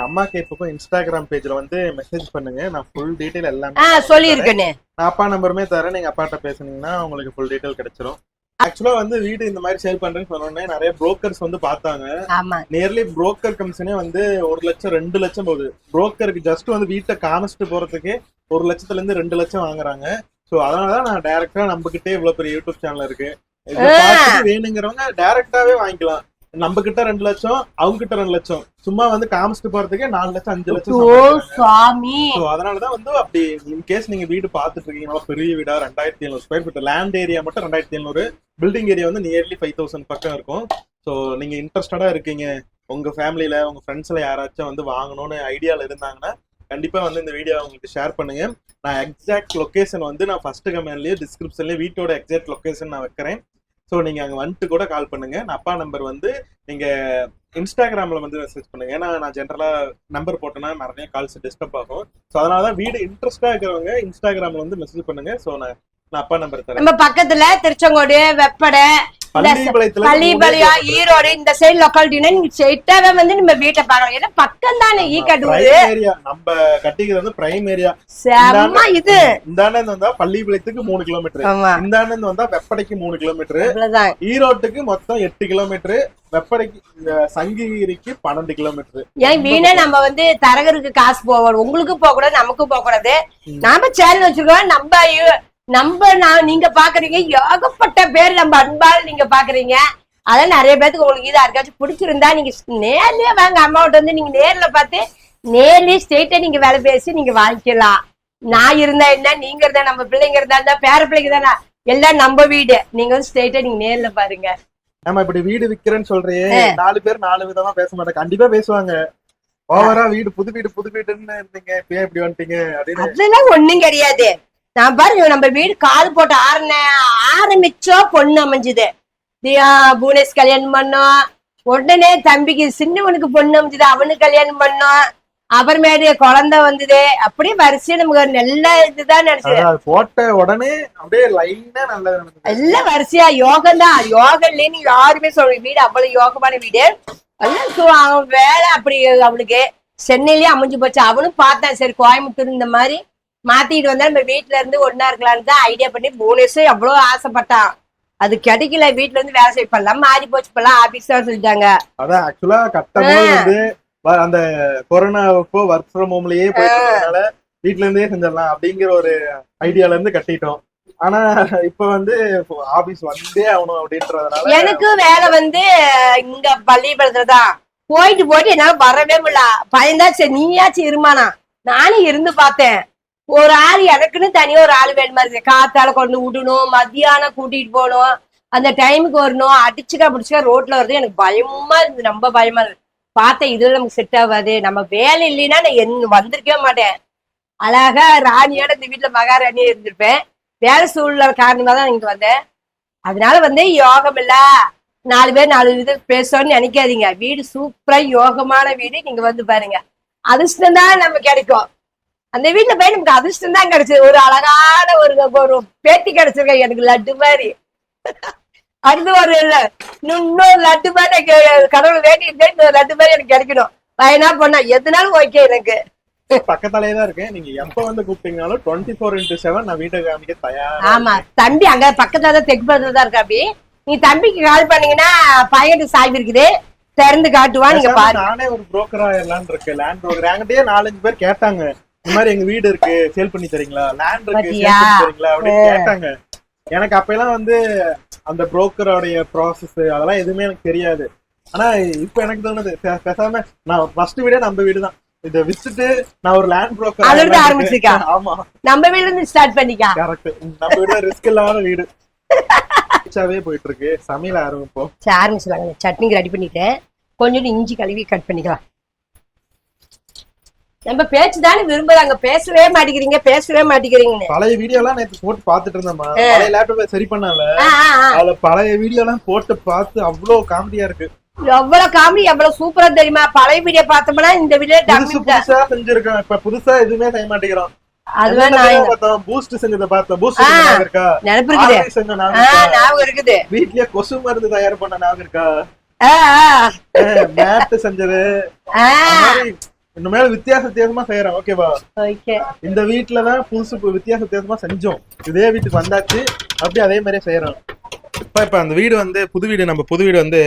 அம்மா கேப்புக்கும் இன்ஸ்டாகிராம் பேஜ்ல வந்து மெசேஜ் பண்ணுங்க. நான் ஃபுல் டீட்டெயில் எல்லாமே சொல்லியிருக்கேனே. நான் அப்பா நம்பருமே தரேன். நீங்க அப்பாட்ட பேசுனீங்கன்னா உங்களுக்கு ஃபுல் டீட்டெயில் கிடைச்சிரும். ஆக்சுவலா வந்து வீடு இந்த மாதிரி சேல் பண்றேன்னு சொன்னோடனே நிறைய புரோக்கர்ஸ் வந்து பார்த்தாங்க. நியர்லி புரோக்கர் கமிஷனே வந்து ஒரு லட்சம் ரெண்டு லட்சம் போகுது. புரோக்கருக்கு ஜஸ்ட் வந்து வீட்டை காமிச்சிட்டு போறதுக்கே ஒரு லட்சத்துல இருந்து ரெண்டு லட்சம் வாங்குறாங்க. சோ அதனாலதான் நான் டைரக்டா நம்ம கிட்டே இவ்வளவு பெரிய யூடியூப் சேனல் இருக்கு. வேணுங்கிறவங்க டைரக்டாவே வாங்கிக்கலாம். நம்ம கிட்ட ரெண்டு லட்சம் அவங்க கிட்ட ரெண்டு லட்சம். சும்மா வந்து காமிச்சிட்டு போறதுக்கே நாலு லட்சம் அஞ்சு லட்சம் அதனாலதான் வந்து அப்படி இன் கேஸ் நீங்க வீடு பாத்துட்டு இருக்கீங்க நல்லா பெரிய வீடா ரெண்டாயிரத்தி எழுநூறு ஸ்கொயர் ஃபீட் லேண்ட் ஏரியா மட்டும் ரெண்டாயிரத்தி எழுநூறு பில்டிங் ஏரியா வந்து நியர்லி ஃபைவ் தௌசண்ட் பக்கம் இருக்கும். ஸோ நீங்க இன்ட்ரெஸ்டடா இருக்கீங்க. உங்க ஃபேமிலியில உங்க ஃப்ரெண்ட்ஸ்ல யாராச்சும் வந்து வாங்கணும்னு ஐடியால இருந்தாங்கன்னா கண்டிப்பா வந்து இந்த வீடியோ உங்களுக்கு ஷேர் பண்ணுங்க. நான் எக்ஸாக்ட் லொகேஷன் வந்து நான் ஃபர்ஸ்ட் கமெண்ட்லயே டிஸ்கிரிப்ஷன்லயே வீட்டோட எக்ஸாக்ட் லொகேஷன் நான் வைக்கிறேன். ஸோ நீங்க அங்க வந்துட்டு கூட கால் பண்ணுங்க. நான் அப்பா நம்பர் வந்து நீங்க இன்ஸ்டாகிராம்ல வந்து மெசேஜ் பண்ணுங்க. ஏன்னா நான் ஜென்ரலா நம்பர் போட்டேன்னா நிறைய கால்ஸ் டிஸ்டர்ப் ஆகும். ஸோ அதனால தான் வீடு இன்ட்ரெஸ்டாக இருக்கிறவங்க இன்ஸ்டாகிராம்ல வந்து மெசேஜ் பண்ணுங்க. ஸோ நான் நம்ம பக்கத்துல திருச்செங்கோடு வெப்படை பள்ளிபாளையம் ஈரோடு இந்த சைடு லொக்காலிட்டினா நீங்க ஸ்ட்ரெயிட்டாவே வந்து நம்ம வீட்டை பார்க்கலாம் ஏன்னா பக்கம் தானே ஈ கட்டுவது ஏரியா நம்ம கட்டிக்கிறது வந்து பிரைம் ஏரியா செம்ம இது. இந்த இருந்து வந்தா பள்ளிப்பாளையத்துக்கு மூணு கிலோமீட்டர் ஆமா. இந்த இருந்து வந்தா வெப்படைக்கு மூணு கிலோமீட்டர் ஈரோட்டுக்கு மொத்தம் எட்டு கிலோமீட்டர் வெப்படைக்கு சங்ககிரிக்கு பன்னெண்டு கிலோமீட்டர் ஏன் வீணா நம்ம வந்து தரகருக்கு காசு போகணும். உங்களுக்கு போக கூடாது நமக்கும் போக கூடாது நாம சேனல் வச்சிருக்கோம். நம்ம நம்ம நான் நீங்க பாக்குறீங்க ஏகப்பட்ட பேர் நம்ம அன்பால் நீங்க பாக்குறீங்க. அதான் நிறைய பேருக்கு உங்களுக்கு இது யாருக்காச்சும் பிடிச்சிருந்தா நீங்க நேர்லயே வாங்க. அம்மாவிட்ட வந்து நீங்க நேர்ல பார்த்து நேர்லயே ஸ்ட்ரெயிட்டா நீங்க வேலை பேசி நீங்க வாங்கிக்கலாம் நான் இருந்தா என்ன நீங்க இருந்தா நம்ம பிள்ளைங்க இருந்தா இருந்தா பேர பிள்ளைங்க தானே? எல்லாம் நம்ம வீடு. நீங்க வந்து ஸ்ட்ரெயிட்டா நீங்க நேர்ல பாருங்க. நம்ம இப்படி வீடு விக்கிறேன்னு சொல்றியே. நாலு பேர் நாலு விதமா பேச மாட்டாங்க கண்டிப்பா பேசுவாங்க. ஓவரா வீடு புது வீடு புது வீடுன்னு இருந்தீங்க. ஏன் இப்படி வந்துட்டீங்க? அப்படின்னு. அதெல்லாம் ஒண்ணும் கிடையாது. நான் பாருங்க நம்ம வீடு கால் போட்டு ஆறுன ஆரம்பிச்சோ பொண்ணு அமைஞ்சுது. தியா புவனேஷ் கல்யாணம் பண்ணோம் உடனே தம்பிக்கு சின்னவனுக்கு பொண்ணு அமைஞ்சது அவனுக்கு கல்யாணம் பண்ணோம் அப்புறமேட்டு குழந்தை வந்தது. அப்படியே வரிசையா நமக்கு நல்ல இதுதான் நினைச்சது. போட்ட உடனே அப்படியே லைனா நடந்தது எல்லாம் வரிசையா யோகம் தான். யோகம் இல்லைன்னு யாருமே சொல்லுங்க வீடு அவ்வளவு யோகமான வீடு. அவன் வேலை அப்படி அவனுக்கு. சென்னையிலயே அமைஞ்சு போச்சு. அவனும் பார்த்தான். சரி கோயம்புத்தூர் இந்த மாதிரி. மாத்திட்டு வந்தா நம்ம வீட்டுல இருந்து ஒன்னா இருக்கலாம்னு தான் ஐடியா பண்ணி புவனேஸ்வர் எவ்வளவு ஆசைப்பட்டான். அது கிடைக்கல வீட்டுல இருந்து வேலை செய்ய பண்ணலாம் மாறி போச்சு இப்பெல்லாம் ஆபீஸ் தான் சொல்லிட்டாங்க. அதான் ஆக்சுவலா கட்டம்போது வந்து அந்த கொரோனா அப்போ ஒர்க் ஃப்ரம் ஹோம்லயே போயிட்டு இருந்ததுனால வீட்ல இருந்தே செஞ்சிடலாம் அப்படிங்கிற ஒரு ஐடியால இருந்து கட்டிட்டோம். ஆனா இப்ப வந்து ஆபீஸ் வந்தே ஆகணும் அப்படின்றதுனால எனக்கு வேலை வந்து இங்க பள்ளிப்படத்துல தான். போயிட்டு போயிட்டு என்னால வரவே முடியல. பயந்தா சரி நீயாச்சும் இருமானா. நானும் இருந்து பார்த்தேன். ஒரு ஆள் எனக்குன்னு தனியா ஒரு ஆள் வேணுமா இருக்கு. காத்தால கொண்டு விடணும் மத்தியானம் கூட்டிட்டு போகணும் அந்த டைமுக்கு வரணும் அடிச்சுக்கா பிடிச்சிக்கா ரோட்ல வருது எனக்கு பயமா இருந்தது ரொம்ப பயமா இருந்தது. பார்த்தேன் இதுல நமக்கு செட் ஆகாது. நம்ம வேலை இல்லைன்னா நான் என்ன வந்திருக்கவே மாட்டேன். அழகா ராணியோட இந்த வீட்டுல மகாராணியா இருந்திருப்பேன். வேலை சூழ்நிலை காரணமா தான் இங்க வந்தேன். அதனால வந்து யோகம் இல்ல. நாலு பேர் நாலு இது பேசணும்னு நினைக்காதீங்க. வீடு சூப்பரா யோகமான வீடு. நீங்க வந்து பாருங்க. அதிர்ஷ்டம் தான் நம்ம கிடைக்கும். அந்த வீட்டுல போய் நமக்கு அதிர்ஷ்டம் தான் கிடைச்சது. ஒரு அழகான ஒரு ஒரு பேத்தி கிடைச்சிருக்க எனக்கு லட்டு மாதிரி. அடுத்து ஒரு இன்னொரு லட்டு மாதிரி கடவுள் வேண்டிட்டு இன்னொரு லட்டு மாதிரி எனக்கு கிடைக்கணும். பையனா பொண்ணா எதுனாலும் ஓகே எனக்கு. பக்கத்தாலே தான் இருக்கேன். நீங்க எப்ப வந்து கூப்பிட்டீங்கனாலும் டுவெண்ட்டி ஃபோர் இன்டூ செவன் நான் வீட்டை காமிக்க தயார் ஆமா. தம்பி அங்க பக்கத்துல தான் தெற்கு பக்கத்துல தான் இருக்கா அப்படி? நீ தம்பிக்கு கால் பண்ணீங்கன்னா பையனுக்கு இருக்குது. திறந்து காட்டுவான் நீங்க பாருங்க நானே ஒரு புரோக்கரா ஆயிரலாம்னு இருக்கு லேண்ட் புரோக்கர் என்கிட்டயே நாலஞ்சு பேர் கேட்டாங்க. இந்த மாதிரி எங்க வீடு இருக்கு சேல் பண்ணி தரீங்களா? லேண்ட் இருக்கு சேல்? பண்ணி தரீங்களா? அப்படின்னு கேட்டாங்க. எனக்கு அப்பெல்லாம் வந்து அந்த புரோக்கரோடைய ப்ராசஸ் அதெல்லாம் எதுவுமே எனக்கு தெரியாது. ஆனா இப்ப எனக்கு தோணுது பேசாம நான் ஃபர்ஸ்ட் வீடே நம்ம வீடு தான் இதை வித்துட்டு நான் ஒரு லேண்ட் புரோக்கர் அதுல இருந்து ஆரம்பிச்சிருக்கா? ஆமா. நம்ம வீட்ல இருந்து ஸ்டார்ட் பண்ணிக்கா? கரெக்ட் நம்ம வீடு ரிஸ்க் இல்லாத வீடு. ரிச்சாவே போயிட்டு இருக்கு சமையல் ஆரம்பிப்போம். சரி ஆரம்பிச்சிடலாங்க சட்னிக்கு ரெடி பண்ணிட்டேன் கொஞ்சோண்டு இஞ்சி கழுவி கட் பண்ணிக்கலாம். நம்ம பேச்சு தானே விரும்புறாங்க பேசவே மாட்டேங்கிறீங்க பேசவே மாட்டேங்கிறீங்கன்னு. பழைய வீடியோ எல்லாம் நேத்து போட்டு பாத்துட்டு இருந்தேம்மா. பழைய லேப்டாப் சரி பண்ணல. அதுல பழைய வீடியோ எல்லாம் போட்டு பார்த்து அவ்வளவு காமெடியா இருக்கு. எவ்வளவு காமெடி எவ்வளவு சூப்பரா தெரியுமா? பழைய வீடியோ பார்த்தோம்னா இந்த வீடியோ புதுசு செஞ்சிருக்கோம். இப்ப புதுசா எதுவுமே செய்ய மாட்டேங்கிறோம். பூஸ்ட் செஞ்சதை பார்த்தோம். பூஸ்ட் இருக்கா? ஞாபகம் இருக்குது. வீட்லயே கொசு மருந்து தயார் பண்ண ஞாபகம் இருக்கா? மேட் செஞ்சது. மாதிரி இனிமேல் வித்தியாச வித்தியாசமா செய்யறோம் ஓகேவா ஓகே இந்த வீட்டுலதான் புதுசு பு- வித்தியாச வித்தியாசமா செஞ்சோம். இதே வீட்டுக்கு வந்தாச்சு. அப்படியே அதே மாதிரியே செய்யறோம். இப்ப இப்ப அந்த வீடு வந்து புது வீடு நம்ம புது வீடு வந்து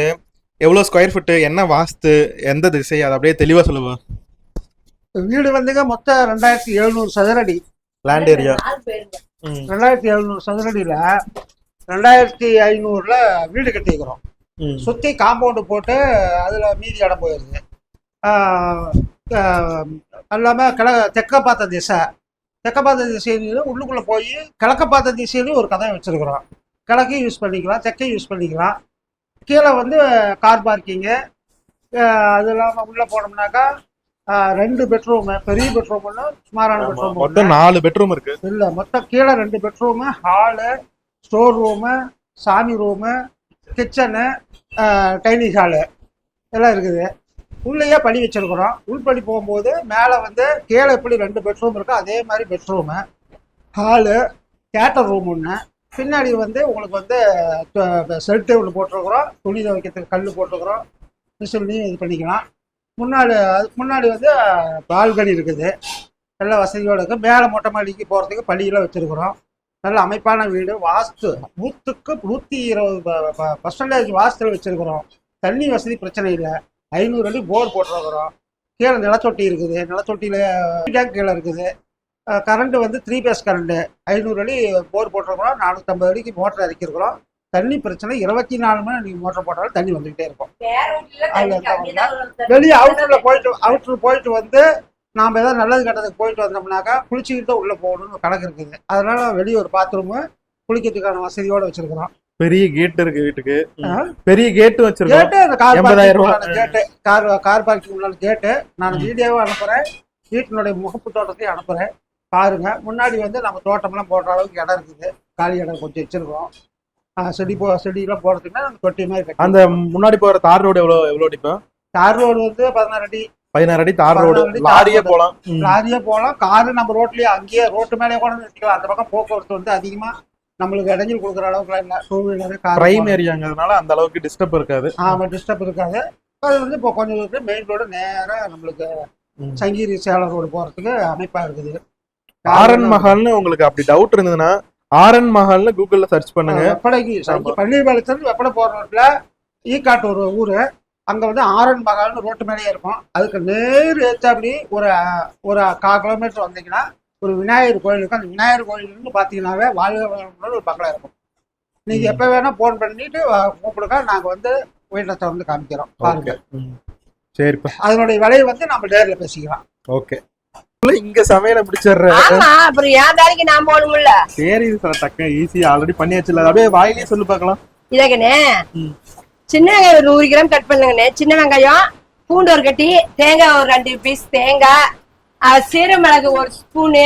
எவ்வளவு ஸ்கொயர் ஃபீட் என்ன வாஸ்து எந்த திசை அதை அப்படியே தெளிவா சொல்லுவோம் வீடு வந்துங்க மொத்தம் ரெண்டாயிரத்தி எழுநூறு சதுரடி லேண்ட் ஏரியா ரெண்டாயிரத்தி எழுநூறு சதுரடியில ரெண்டாயிரத்தி ஐநூறுல வீடு கட்டிக்கிறோம். சுத்தி காம்பவுண்டு போட்டு அதுல மீதி இடம் போயிருது. ஆஹ் ஆஹ் அல்லாம கிழ தெற்க பார்த்த திசை. தெற்க பார்த்த திசையிலும் உள்ளுக்குள்ள போய் கிழக்க பார்த்த திசையிலையும் ஒரு கதை வச்சிருக்கிறோம். கிழக்கையும் யூஸ் பண்ணிக்கலாம் தெற்கையும் யூஸ் பண்ணிக்கலாம். கீழே வந்து கார் பார்க்கிங்கு அது இல்லாமல் உள்ளே போனோம்னாக்கா ரெண்டு பெட்ரூமு பெரிய பெட்ரூம் ஒன்று சுமாரான பெட்ரூம் மொத்தம் நாலு பெட்ரூம் இருக்கு. இல்லை மொத்தம் கீழே ரெண்டு பெட்ரூமு ஹாலு ஸ்டோர் ரூமு சாமி ரூமு கிச்சனு டைனிங் ஹாலு எல்லாம் இருக்குது. உள்ளேயே படி வச்சிருக்கிறோம். உள்படி போகும்போது மேலே வந்து கீழே எப்படி ரெண்டு பெட்ரூம் இருக்கோ அதே மாதிரி பெட்ரூமு ஹாலு தேட்டர் ரூம் ஒன்று பின்னாடி வந்து உங்களுக்கு வந்து செல் டேபிள் போட்டிருக்கிறோம். துணி துவைக்கிறதுக்கு கல் போட்டிருக்கிறோம். மிஷின்லையும் இது பண்ணிக்கலாம். முன்னாடி அதுக்கு முன்னாடி வந்து பால்கனி இருக்குது. நல்ல வசதியோடு இருக்குது மேலே மொட்டை மாடிக்கு போகிறதுக்கு பள்ளியெல்லாம் வச்சுருக்குறோம். நல்ல அமைப்பான வீடு. வாஸ்து நூற்றுக்கு நூற்றி இருபது பர்சன்டேஜ் வாஸ்துல வச்சுருக்குறோம். தண்ணி வசதி பிரச்சனை இல்லை. ஐநூறு அடி போர் போட்டிருக்கிறோம். கீழே நிலத்தொட்டி இருக்குது. நிலத்தொட்டியில் டேங்க் கீழே இருக்குது. கரண்ட்டு வந்து த்ரீ பேஸ் கரண்ட்டு ஐநூறு அடி போர் போட்டிருக்கிறோம். நானூற்றம்பது அடிக்கு மோட்டர் இறக்கிருக்கிறோம் தண்ணி பிரச்சனை இருபத்தி நாலு மணி நீங்கள் மோட்டர் போட்டாலும் தண்ணி வந்துக்கிட்டே இருக்கும். வெளியே அவுட்டர்ல போயிட்டு அவுட்டர் போயிட்டு வந்து நாம ஏதாவது நல்லது கெட்டதுக்கு போயிட்டு வந்தோம்னாக்கா குளிச்சுக்கிட்டு உள்ள போகணும்னு கணக்கு இருக்குது. அதனால வெளியே ஒரு பாத்ரூமு குளிக்கிறதுக்கான வசதியோட வச்சிருக்கிறோம். பெரிய கேட் இருக்கு வீட்டுக்கு. பெரிய கேட் வச்சிருக்கோம். 80,000 ரூபாய். கேட்டு கார் கார் பார்க்கிங் உள்ள கேட்டு நான் வீடியோவும் அனுப்புறேன். வீட்டினுடைய முகப்பு தோட்டத்தையும் அனுப்புறேன். பாருங்க. முன்னாடி வந்து நம்ம தோட்டம்லாம் போடுற அளவுக்கு இடம் இருக்குது. காலி இடம் கொஞ்சம் வச்சிருக்கோம். செடி போ செடியெல்லாம் போடுறதுக்குன்னா தொட்டி மாதிரி அந்த முன்னாடி போற தார் ரோடு எவ்வளவு எவ்வளவு அடிப்போம் தார் ரோடு வந்து பதினாறு அடி. பதினாறு அடி தார் ரோடு. 16 அடி தார் லாரியே road. போலாம் ம். லாரியே போகலாம். காரு நம்ம ரோட்லயே அங்கேயே ரோட்டு மேலே கூட நிறுத்திக்கலாம். அந்த பக்கம் போக்குவரத்து வந்து அதிகமா நம்மளுக்கு இடைஞ்சல் கொடுக்குற அளவுக்குலாம் இல்லை. வீலரு பிரைம் ஏரியாங்கிறதுனால அந்த அளவுக்கு டிஸ்டர்ப் இருக்காது. ஆமாம் டிஸ்டர்ப் இருக்காது. அது வந்து இப்போ கொஞ்சம் இருக்கு மெயின் ரோடு நேரா நம்மளுக்கு. சங்கீரி சேலம் ரோடு போகிறதுக்கு அமைப்பாக இருக்குது. ஆரன் மஹால்னு உங்களுக்கு அப்படி டவுட் இருந்ததுன்னா ஆரன் மஹால்னு கூகுள்ல சர்ச் பண்ணுங்க. வெப்படைக்கு. பள்ளிப்பாளையத்துலேருந்து வெப்படை போகிற ரோட்டில் ஈக்காட்டு ஒரு ஊர். அங்கே வந்து ஆரன் மகால்னு ரோட்டு மேலேயே இருக்கும். அதுக்கு நேர் ஏற்றாப்படி ஒரு ஒரு கா கிலோமீட்டர் வந்தீங்கன்னா ஒரு விநாயகர் கோயில் இருக்கும் அந்த விநாயகர் கோயில்னு பார்த்தீங்கன்னாவே வாழ்க வளமுடன் ஒரு பங்களா இருக்கும். நீங்கள் எப்போ வேணால் ஃபோன் பண்ணிட்டு கூப்பிடுங்க நாங்கள் வந்து வீட்டை திறந்து காமிக்கிறோம். பாருங்க. ம். சரிப்பா அதனுடைய விலையை வந்து நம்ம நேரில் பேசிக்கலாம். ஓகே. இங்க சமையல பிடிச்சிடுற ஆமா அப்புறம் என் வேலைக்கு நான் போகணும்ல சரி சார் டக்கு ஈஸியா ஆல்ரெடி பண்ணியாச்சுல அப்படியே வாயிலே சொல்லி பார்க்கலாம். இதகனே ம். சின்ன வெங்காயம் ஒரு நூறு கிராம் கட் பண்ணுங்கண்ணே. சின்ன வெங்காயம் பூண்டு ஒரு கட்டி தேங்காய் ஒரு ரெண்டு பீஸ் தேங்காய் சீரமிளகு ஒரு ஸ்பூனு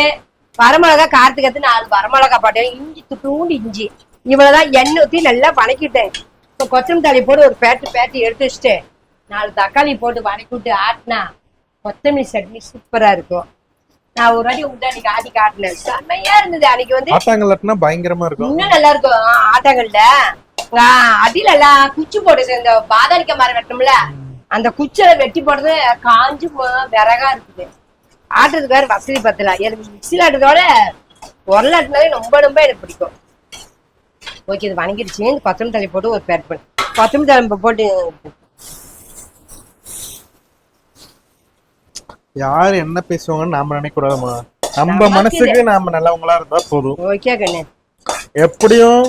வரமிளகா காரத்துக்கு நாலு வரமிளகா போட்டேன் இஞ்சி துண்டு இஞ்சி. இவ்வளவுதான் எண்ணெய் ஊத்தி நல்லா வணக்கிட்டேன். இப்போ கொத்தமல்லி போட்டு ஒரு பேட்டு பேட்டு எடுத்து வச்சுட்டு நாலு தக்காளி போட்டு வணக்கி விட்டு ஆட்டினா கொத்தமல்லி சட்னி சூப்பரா இருக்கும். நான் ஒரு வாட்டி உங்கள்கிட்ட அன்னைக்கு ஆட்டி காட்டினேன். செம்மையா இருந்தது அன்னைக்கு வந்து. ஆட்டாங்கல்னா பயங்கரமா இருக்கும். இன்னும் நல்லா இருக்கும். ஆட்டங்கள்ல அடியில எல்லாம் குச்சி போட்டு இந்த பாதாளிக்க மரம் வெட்டணும்ல அந்த குச்சில வெட்டி போடுறது காஞ்சு விறகா இருக்குது. ஆட்டுறதுக்கு வேற வசதி பத்தல. எனக்கு மிக்சியில் ஆட்டுறதோட உரல் ஆட்டினாலே ரொம்ப ரொம்ப எனக்கு பிடிக்கும். ஓகே இது வணங்கிடுச்சு. இந்த கொத்தமல்லி தழை போட்டு ஒரு பேட். பண்ணு கொத்தமல்லி தழை போட்டு யாரு என்ன பேசுவாங்கன்னு நாம நினைக்க கூடாதுமா நம்ம மனசுக்கு நாம நல்லவங்களா இருந்தா போதும். ஓகே கண்ணு. எப்படியும்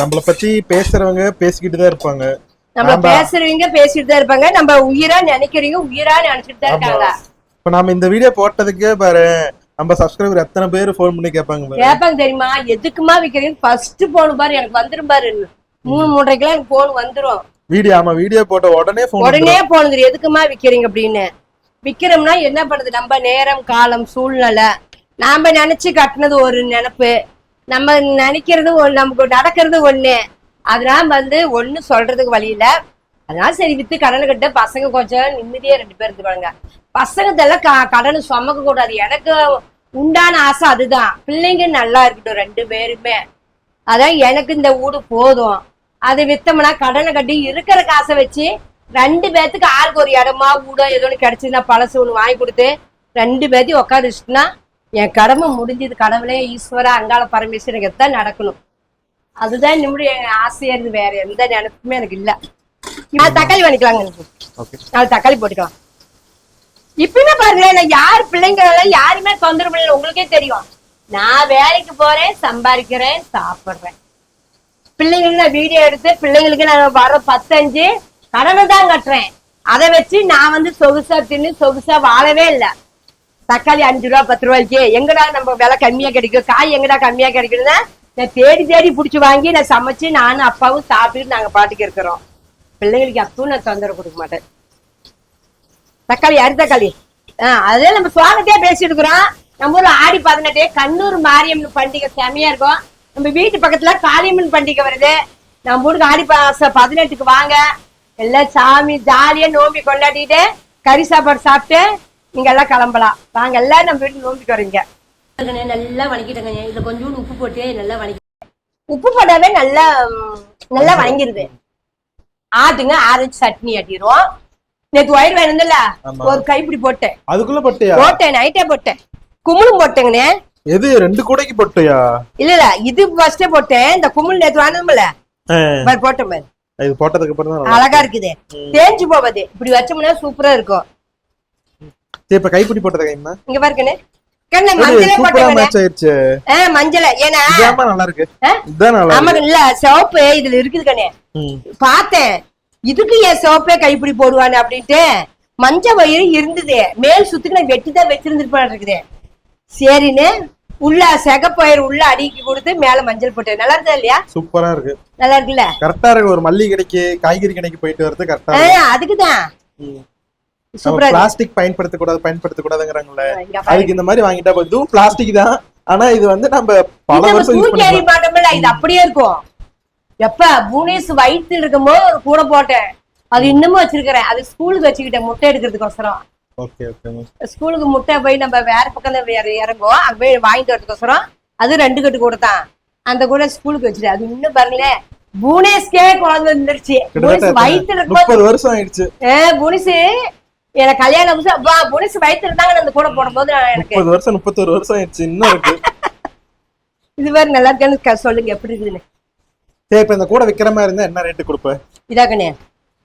நம்மள பத்தி பேசுறவங்க பேசிக்கிட்டு தான் இருப்பாங்க. நம்ம. பேசுறவங்க பேசிட்டு தான் இருப்பாங்க. நம்ம உயிரா நினைக்கிறவங்க உயிரா நினைச்சிட்டு தான் இருக்காங்க. இப்ப நாம இந்த வீடியோ போட்டதுக்கே பாரு நம்ம சப்ஸ்கிரைபர் எத்தனை பேர் ஃபோன் பண்ணி கேட்பாங்க கேட்பாங்க தெரியுமா? எதுக்குமா விக்கிறீங்க? ஃபர்ஸ்ட் போன் பாரு எனக்கு வந்துரும் பாரு. மூணு மூன்றைக்கெல்லாம் எனக்கு போன் வந்துரும். வீடியோ ஆமா வீடியோ போட்ட உடனே போன் உடனே போனது எதுக்குமா விக்கிறீங்க அப்படின்னு? விக்கிறோம்னா என்ன பண்றது நம்ம நேரம் காலம் சூழ்நிலை. நாம நினைச்சு கட்டினது ஒரு நினைப்பு. நம்ம நினைக்கிறது நமக்கு நடக்கிறது ஒண்ணு. அதனால வந்து ஒண்ணு சொல்றதுக்கு வழி இல்ல. அதனால சரி வித்து கடனை கட்ட பசங்க கொஞ்சம் நிம்மதியா ரெண்டு பேர் இருந்துவாங்க பசங்கத்தெல்லாம் க கடனை சுமக்க கூடாது. எனக்கு உண்டான ஆசை அதுதான். பிள்ளைங்க நல்லா இருக்கட்டும் ரெண்டு பேருமே. அதான் எனக்கு இந்த வீடு போதும். அதை வித்தோம்னா கடனை கட்டி இருக்கிற காசை வச்சு ரெண்டு பேர்த்துக்கு ஆளுக்கு ஒரு இடமா வீடோ ஏதோ ஒன்று கிடைச்சதுன்னா பழசு ஒன்று வாங்கி கொடுத்து ரெண்டு பேர்த்தையும் உட்காந்துச்சுன்னா என் கடமை முடிஞ்சது. கடவுளே ஈஸ்வரா அங்காள பரமேஸ்வரன் தான் நடக்கணும். அதுதான் நம்முடைய ஆசையா இருந்து வேற எந்த நினைப்புமே எனக்கு இல்ல. நாலு தக்காளி வாங்கிக்கலாங்க எனக்கு. நாலு தக்காளி போட்டுக்கலாம். இப்பயுமே பாருங்களேன் நான் யார் பிள்ளைங்க யாருமே தொந்தரவு பண்ணல உங்களுக்கே தெரியும். நான் வேலைக்கு போறேன் சம்பாதிக்கிறேன் சாப்பிடுறேன். பிள்ளைங்களுக்கு நான் வீடியோ எடுத்து பிள்ளைங்களுக்கு நான் வர பத்தஞ்சு கடனை தான் கட்டுறேன். அதை வச்சு நான் வந்து சொகுசா தின்னு சொகுசா வாழவே இல்லை. தக்காளி அஞ்சு ரூபா பத்து ரூபாய்க்கு. எங்கடா நம்ம விலை கம்மியா கிடைக்கும்? காய் எங்கடா கம்மியா கிடைக்குதுன்னா நான் தேடி தேடி பிடிச்சி வாங்கி நான் சமைச்சு நானும் அப்பாவும் சாப்பிட்டு நாங்கள் பாட்டுக்கு இருக்கிறோம். பிள்ளைங்களுக்கு அப்பவும் நான் தொந்தரவு கொடுக்க மாட்டேன். தக்காளி அரி தக்காளி. ஆஹ் அதே நம்ம சுவாகத்தையே பேசிட்டு இருக்கிறோம். நம்ம ஊர்ல ஆடி பதினெட்டு கண்ணூர் மாரியம்மன் பண்டிகை செமையா இருக்கும். நம்ம வீட்டு பக்கத்துல காளியம்மன் பண்டிகை வருது. நம்ம ஊருக்கு ஆடி ப- பதினெட்டுக்கு வாங்க. எல்லாம் சாமி ஜாலியா நோம்பி கொண்டாடிட்டு கறி சாப்பாடு சாப்பிட்டு நீங்க எல்லாம் கிளம்பலாம். வாங்க எல்லாம் நம்ம வீட்டுக்கு நோம்பிக்கு வரீங்க நல்லா வணக்கிட்டேங்க இதுல கொஞ்சோண்டு உப்பு போட்டு நல்லா வணக்கி உப்பு போட்டாவே நல்லா நல்லா வணங்கிருது ஆட்டுங்க ஆரஞ்சு சட்னி ஆட்டிடுவோம் நேத்து ஒயர் வேணும்ல. ஒரு கைப்பிடி போட்டேன். அதுக்குள்ள பட்டியா? போட்டேன் நைட்டே போட்டேன். குமுளும் போட்டேங்கண்ணே. எது ரெண்டு கூடைக்கு பட்டியா? இல்ல இல்ல இது ஃபர்ஸ்டே போட்டேன். இந்த குமுள் நேத்து வாங்கினோம்ல பாரு போட்டேன் பாரு. இது போட்டதுக்கு அப்புறம் தான் நல்லா அழகா இருக்குது. தேஞ்சு போவது இப்படி வச்சோம்னா சூப்பரா இருக்கும். சரி, இப்ப கைப்பிடி போட்டது கைமா இங்க பாருக்கண்ணே கண்ணே மஞ்சளே மஞ்சள். ஏன்னா நல்லா இருக்கு ஆமா இல்ல சிவப்பு இதுல இருக்குது கண்ணே. பார்த்தேன். இதுக்கு என் சிவப்பே கைப்பிடி போடுவானு அப்படின்ட்டு மஞ்ச வயிறு இருந்தது. மேல் சுத்துக்கு வெட்டிதான் வச்சிருந்துருப்பான் இருக்குது. சரின்னு உள்ள சிகப்பயிறு உள்ள அடுக்கி கொடுத்து மேல மஞ்சள் போட்டேன். நல்லா இருக்கா இல்லையா? சூப்பரா இருக்கு நல்லா இருக்குல்ல கரெக்டா இருக்கு. ஒரு மல்லிகை கடைக்கு காய்கறி கடைக்கு போயிட்டு வரது கரெக்டா அதுக்குதான் ம். நம்ம சூப்பரா இருக்கு பிளாஸ்டிக் பயன்படுத்த கூடாது பயன்படுத்த கூடாதுங்கிறாங்கல்ல. அதுக்கு இந்த மாதிரி வாங்கிட்டா. இதுவும் பிளாஸ்டிக் தான். ஆனா இது வந்து நம்ம பல வருஷம் இது அப்படியே இருக்கும். எப்ப? புவனேஷ் வயிற்று இருக்கும்போது ஒரு கூட போட்டேன். அது இன்னமும் வச்சிருக்கிறேன். அது ஸ்கூலுக்கு வச்சுக்கிட்டேன் முட்டை எடுக்கிறதுக்கோசரம். ஓகே ஓகே ஸ்கூலுக்கு முட்டை போய் நம்ம வேற பக்கம் இறங்குவோம். அங்க போய் வாங்கிட்டு வரதுக்கோசரம். அது ரெண்டு கட்டு கூட தான். அந்த கூட ஸ்கூலுக்கு வச்சுட்டு அது இன்னும் பாருங்களேன் புவனேஷ்கே குழந்தை இருந்துருச்சு புவனேஷ் வயிற்று முப்பது வருஷம் ஆயிடுச்சு. புவனேஷ் எனக்கு கல்யாணம் புதுசு அப்பா புவனேஷ் வயிற்று இருந்தாங்க அந்த கூட போடும்போது எனக்கு முப்பது வருஷம் முப்பத்தொரு வருஷம் ஆயிடுச்சு இன்னும் இருக்கு. இது வேறு நல்லா இருக்கான்னு சொல்லுங்க எப்படி இருக்குதுன்னு. சரி இப்ப இந்த கூட விக்கிற மாதிரி இருந்தா என்ன ரேட்டு கொடுப்ப? இதாக்கண்ணே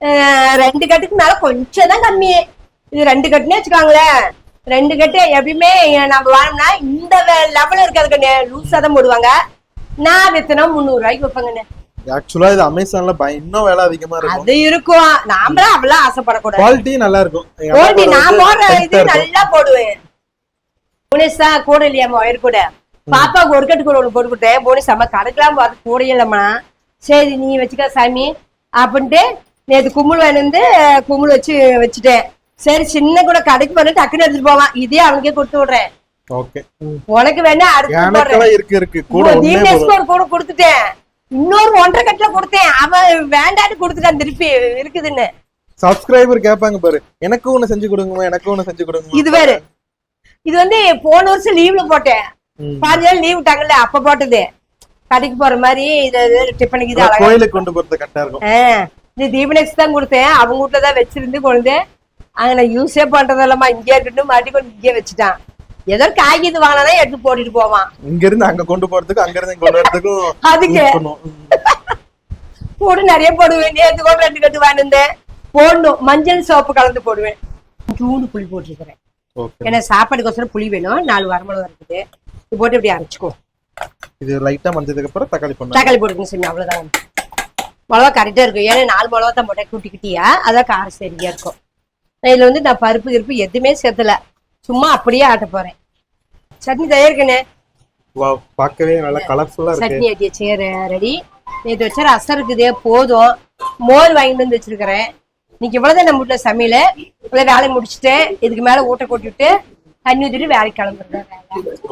அஹ் ரெண்டு கட்டுக்கு மேல கொஞ்சம் தான் கம்மி. இது ரெண்டு கட்டுனே வச்சுக்காங்களேன். ரெண்டு கட்டு எப்பயுமே நம்ம வாங்கினா இந்த லெவல் இருக்காது கண்ணே. லூஸா தான் போடுவாங்க. நான் வித்தனா முந்நூறு ரூபாய்க்கு வைப்பேங்கண்ணே ஆக்சுவலா இது அமேசான்ல இன்னும் வேலை அதிகமா இருக்கும். அது இருக்கும். நாமளும் அவ்வளவு ஆசைப்படக்கூடாது. குவாலிட்டி நல்லா இருக்கும். அம்மா நான் போடுற வந்து இது. நல்லா போடுவேன். புனிஸ் தான் கூட இல்லையாம்மா ஒயர் கூட. பாப்பாவுக்கு ஒரு கட்டு கூட ஒன்று போட்டு கொடுத்தேன் புனிஸ் அம்மா கடைக்கெல்லாம் பார்த்து கூட இல்லைம்மா சரி நீ வச்சுக்க சாமி. அப்படின்ட்டு நேற்று கும்முள் வேணுந்து கும்முள் வச்சு வச்சுட்டேன். சரி சின்ன கூட கடைக்கு போன டக்குன்னு எடுத்துட்டு போவான். இதே அவனுக்கே கொடுத்து விடுறேன். உனக்கு வேணா அடுத்து இருக்கு கூட கொடுத்துட்டேன். இன்னொரு ஒன்றரை கட்டுல கொடுத்தேன். அவன் வேண்டான்னு கொடுத்துட்டான் திருப்பி இருக்குதுன்னு. சப்ஸ்கிரைபர் கேட்பாங்க பாரு. எனக்கும் ஒண்ணு செஞ்சு கொடுங்கம்மா எனக்கும் ஒண்ணு செஞ்சு கொடுங்க இது வேறு. இது வந்து போன வருஷம் லீவ்ல போட்டேன். பாஞ்சு நாள் லீவ் விட்டாங்கல்ல அப்ப போட்டது. கடைக்கு போற மாதிரி இது டிஃபனுக்கு இது அழகா கோயிலுக்கு கொண்டு போறது கரெக்டா இருக்கும். இது தீபனெக்ஸ் தான் கொடுத்தேன். அவங்க வீட்டுல தான் வச்சிருந்து கொண்டு அங்க நான் யூஸே பண்றது இல்லம்மா இங்கே இருக்கட்டும். மாட்டி கொண்டு இங்கே வச்சுட்டான். ஏதோ காய்கறி வாங்கினா எடுத்து போட்டுட்டு போவான். இங்க இருந்து அங்க கொண்டு போறதுக்கும் அங்க இருந்து கொண்டு வரதுக்கும் அதுக்கு. கூட நிறைய போடுவேன். நேற்று கூட ரெண்டு கட்டு வாங்கினேன் போடணும். மஞ்சள் சோப்பு கலந்து போடுவேன். தூண்டு புளி போட்டிருக்கிறேன். ஏன்னா சாப்பாடுக்கோசரம் புளி வேணும். நாலு வரமிளகா இருக்குது. இது போட்டு இப்படி அரைச்சிக்கோ. இது லைட்டா மஞ்சதுக்கு அப்புறம் தக்காளி பண்ணலாம் தக்காளி போட்டுக்கணும் சாமி அவ்வளவுதான். மிளகா கரெக்டா இருக்கும். ஏன்னா நாலு மிளகா தான் போட்டேன். குட்டி குட்டியா? அதான் காரம் சரியா இருக்கும். இதுல வந்து நான் பருப்பு கிருப்பு எதுவுமே சேர்த்தல. சும்மா அப்படியே ஆட்ட போறேன். சட்னி தயாரிக்கணே வா பார்க்கவே நல்லா கலர்ஃபுல்லா இருக்கு. சட்னி ஆட்டிய சேர் ரெடி நேற்று வச்ச ரசம் இருக்குதே போதும். மோர் வாங்கிட்டு வந்து வச்சிருக்கிறேன். இன்னைக்கு இவ்வளவுதான் நம்ம வீட்டுல சமையல். இவ்வளவு வேலையை முடிச்சுட்டு இதுக்கு மேல ஊட்ட கொட்டிவிட்டு தண்ணி ஊத்திட்டு வேலைக்கு கிளம்புறேன்.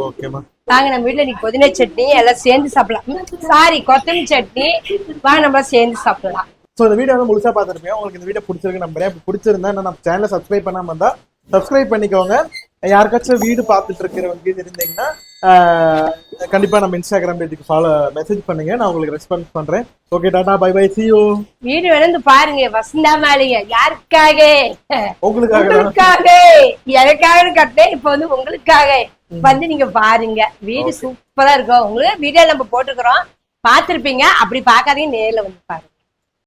ஓகேமா வாங்க நம்ம வீட்டுல இன்னைக்கு புதினா சட்னி எல்லாம் சேர்ந்து சாப்பிடலாம். சாரி கொத்தமல்லி சட்னி. வாங்க நம்ம சேர்ந்து சாப்பிடலாம். ஸோ இந்த வீடியோ வந்து முழுசா பார்த்துருப்பீங்க. உங்களுக்கு இந்த வீடியோ பிடிச்சிருக்கு நம்புறேன். பிடிச்சிருந்தா நம்ம சேனலை சப்ஸ்கிரைப் பண்ணாம இருந்தா சப்ஸ்கிரைப் பண்ணிக்கோங்க. யாருக்காச்சும் வீடு பார்த்துட்டு இருக்கிறவங்க இருந்தீங்கன்னா கண்டிப்பா நம்ம இன்ஸ்டாகிராம் பேஜுக்கு ஃபாலோ மெசேஜ் பண்ணுங்க. நான் உங்களுக்கு ரெஸ்பான்ஸ் பண்றேன். Okay tata bye bye see you வீடு வேணந்து பாருங்க வசந்தா மாளிகை. யாருக்காக உங்களுக்காக. உங்களுக்காக எனக்காக கட்டேன் இப்ப வந்து உங்களுக்காக வந்து நீங்க பாருங்க வீடு சூப்பரா இருக்கும். உங்களுக்கு வீடியோ நம்ம போட்டுக்கிறோம் பார்த்திருப்பீங்க. அப்படி பார்க்காதீங்க நேர்ல வந்து பாருங்க.